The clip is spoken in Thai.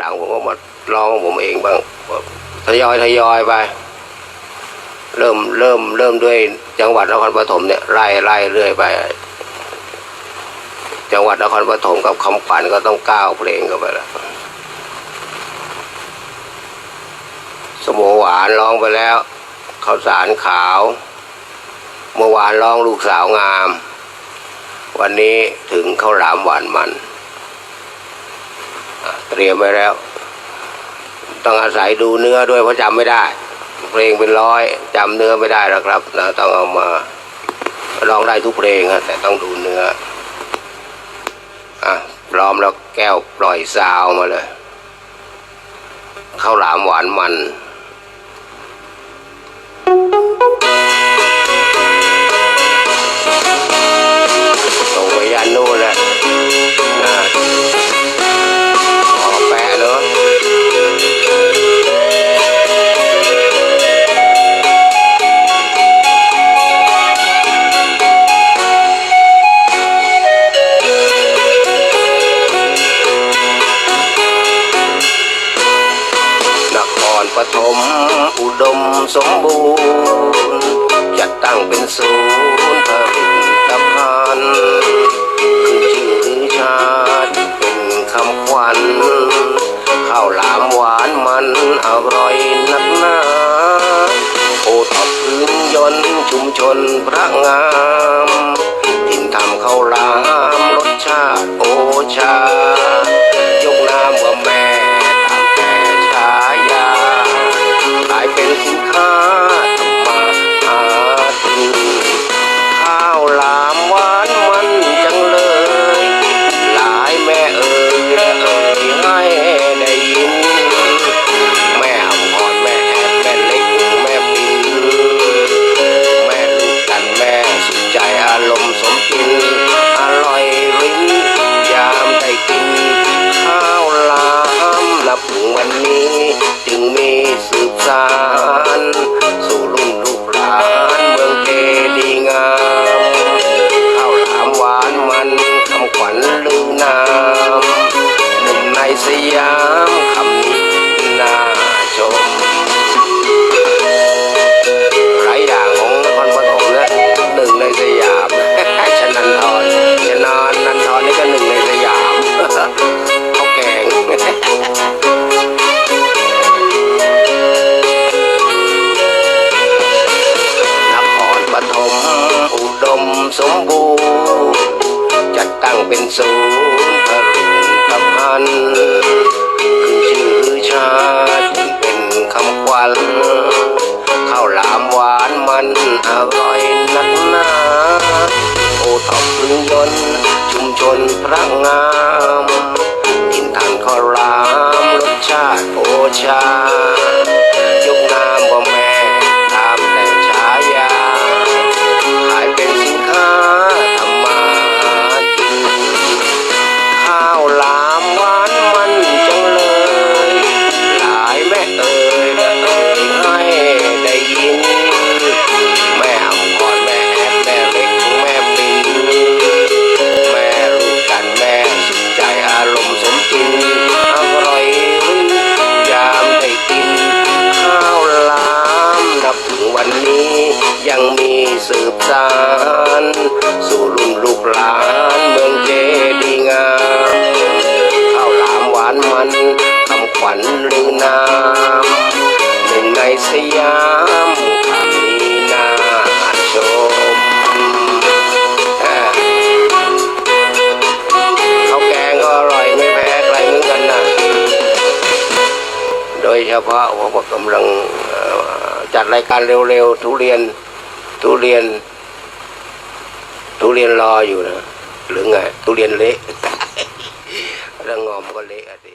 หลังผมก็มาร้องผมเองบ้างทยอยทยอยไป เริ่มเริ่มเริ่มด้วยจังหวัดนครปฐมเนี่ยไล่ไล่เรื่อยไป จังหวัดนครปฐมกับคำขวัญก็ต้องก้าวเพลงเข้าไปแล้วสโมหวานร้องไปแล้วข้าวสารขาว เมื่อวานร้องลูกสาวงาม วันนี้ถึงข้าวหลามหวานมัน เตรียมไว้แล้ว ต้องอาศัยดูเนื้อด้วยเพราะจำไม่ได้ เพลงเป็นร้อยจำเนื้อไม่ได้แล้วครับนะต้องเอามาร้องได้ทุกเพลงฮะแต่ต้องดูเนื้ออะพร้อมแล้วแก้วปล่อยซาวมาเลยข้าวหลามหวานมัน ปฐมอุดมสมบูรณ์ จัดตั้งเป็นศูนย์ผลิตภัณฑ์ขึ้นชื่อหรือชาติเป็นคำขวัญข้าวหลามหวานมันอร่อยนักหนาโอทอปพื้นยนต์ชุมชนพระงาม ถิ่นทำข้าวหลามรส สมบูรณ์ จัดตั้งเป็นศูนย์ผลิตภัณฑ์ขึ้นชื่อชาติเป็นคำขวัญข้าวหลามหวานมันอร่อยนักหนาโอทอปพึ่งยนต์ชุมชนพระงาม กินทานข้าวหลามรสชาติโอชา เฉพาะผมก็กำลังจัดรายการเร็วๆทุเรียนทุเรียน ทุเรียนรออยู่นะ หรือไงทุเรียนเละแล้วงอมก็เละอะดิ